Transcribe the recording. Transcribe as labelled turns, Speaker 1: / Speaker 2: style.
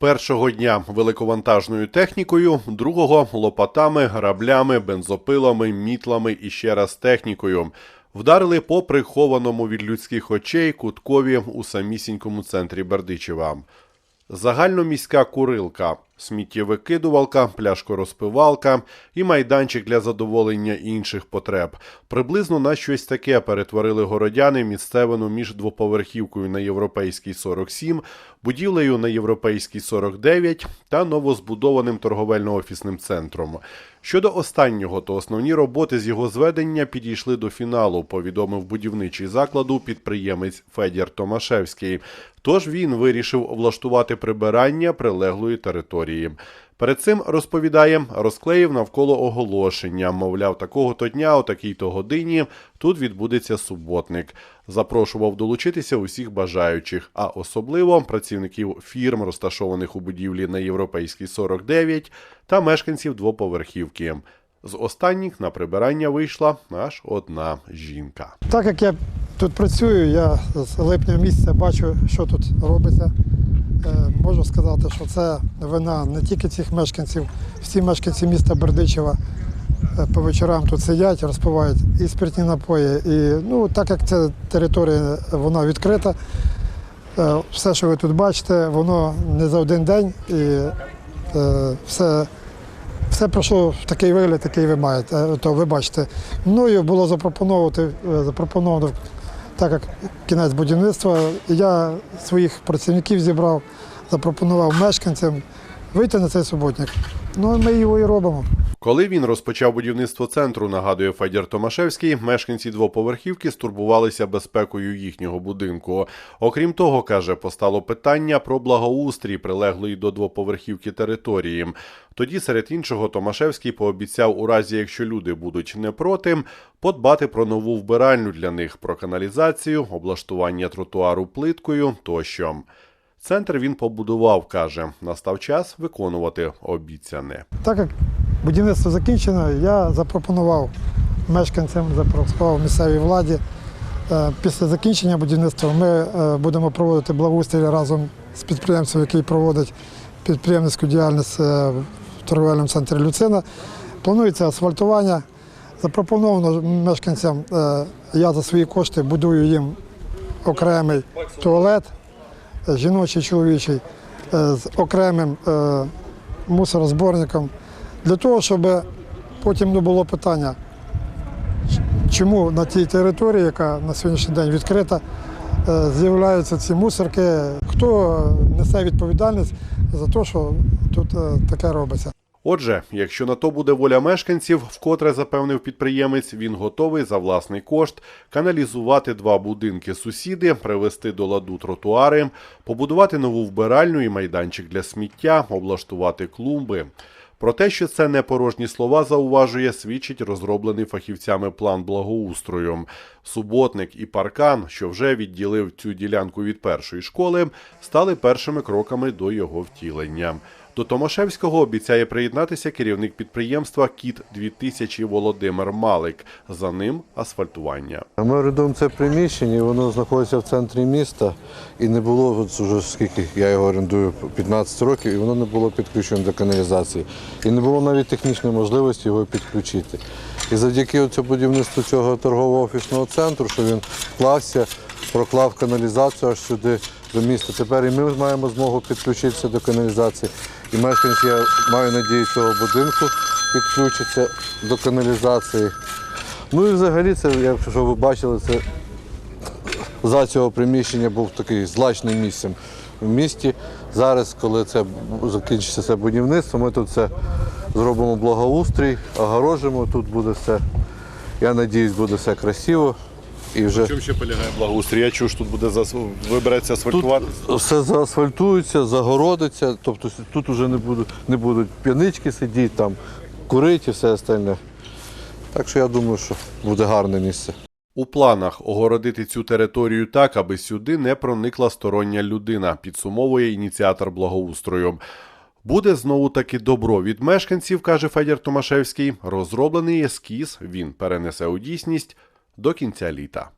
Speaker 1: Першого дня великовантажною технікою, другого лопатами, граблями, бензопилами, мітлами і ще раз технікою. Вдарили по прихованому від людських очей куткові у самісінькому центрі Бердичева. Загальноміська курилка, сміттєвикидувалка, пляшкорозпивалка і майданчик для задоволення інших потреб. Приблизно на щось таке перетворили городяни місцевину між двоповерхівкою на європейській 47, будівлею на європейській 49 та новозбудованим торговельно-офісним центром. Щодо останнього, то основні роботи з його зведення підійшли до фіналу, повідомив будівничий закладу підприємець Федір Томашевський. Тож він вирішив влаштувати прибирання прилеглої території. Перед цим розповідає, розклеїв навколо оголошення. Мовляв, такого-то дня, о такій-то годині тут відбудеться суботник. Запрошував долучитися усіх бажаючих, а особливо працівників фірм, розташованих у будівлі на європейській 49 та мешканців двоповерхівки. З останніх на прибирання вийшла аж одна жінка.
Speaker 2: Так як я тут працюю, я з липня місяця бачу, що тут робиться. Можу сказати, що це вина не тільки цих мешканців, всі мешканці міста Бердичева е, по вечорам тут сидять, розпивають і спиртні напої. І ну, так як ця територія вона відкрита, е, все, що ви тут бачите, воно не за один день і е, все все пройшло в такий вигляд, який ви маєте, то ви бачите. Мною було запропоновано, запропоновано, так як кінець будівництва, я своїх працівників зібрав, запропонував мешканцям вийти на цей суботник. Ну ми його і робимо.
Speaker 1: Коли він розпочав будівництво центру, нагадує Федір Томашевський, мешканці двоповерхівки стурбувалися безпекою їхнього будинку. Окрім того, каже, постало питання про благоустрій прилеглої до двоповерхівки території. Тоді, серед іншого, Томашевський пообіцяв, у разі якщо люди будуть не проти, подбати про нову вбиральню для них, про каналізацію, облаштування тротуару плиткою тощо. Центр він побудував, каже, настав час виконувати обіцяне.
Speaker 2: Так як будівництво закінчено, я запропонував мешканцям, запропонував місцевій владі. е, Після закінчення будівництва ми е, будемо проводити благоустрій разом з підприємцем, який проводить підприємницьку діяльність е, в торговельному центрі Люцина. Планується асфальтування. Запропоновано мешканцям, я за свої кошти будую їм окремий туалет, жіночий, чоловічий, е, з окремим е, мусорозборником, для того, щоб потім не було питання, чому на тій території, яка на сьогоднішній день відкрита, е, з'являються ці мусорки, хто несе відповідальність за те, що тут е, таке робиться.
Speaker 1: Отже, якщо на то буде воля мешканців, вкотре запевнив підприємець, він готовий за власний кошт каналізувати два будинки сусіди, привести до ладу тротуари, побудувати нову вбиральню і майданчик для сміття, облаштувати клумби. Про те, що це не порожні слова, зауважує, свідчить розроблений фахівцями план благоустрою. Суботник і паркан, що вже відділив цю ділянку від першої школи, стали першими кроками до його втілення. До Томашевського обіцяє приєднатися керівник підприємства Кіт 2000 Володимир Малик. За ним асфальтування.
Speaker 3: Ми орендуємо це приміщення, воно знаходиться в центрі міста. І не було, от вже скільки я його орендую, 15 років, і воно не було підключено до каналізації. І не було навіть технічної можливості його підключити. І завдяки цьому будівництву цього торгового офісного центру, що він вклався, проклав каналізацію аж сюди до міста. Тепер і ми маємо змогу підключитися до каналізації. І мешканці, я маю надію, цього будинку підключаться до каналізації. Ну і взагалі, це, якщо ви бачили, це за цього приміщення був такий злачним місцем в місті. Зараз, коли це закінчиться це будівництво, ми тут це зробимо благоустрій, огорожимо, тут буде все. Я сподіваюся, буде все красиво. І вже
Speaker 1: Чим ще полягає благоустрій? Я чув, що тут буде зас... вибереться асфальтувати.
Speaker 3: все заасфальтується, загородиться, тобто тут вже не будуть, не будуть п'янички сидіти, там, курити і все остальне. Так що я думаю, що буде гарне місце.
Speaker 1: У планах огородити цю територію так, аби сюди не проникла стороння людина, підсумовує ініціатор благоустрою. Буде знову таки добро від мешканців, каже Федір Томашевський. Розроблений ескіз він перенесе у дійсність до кінця літа.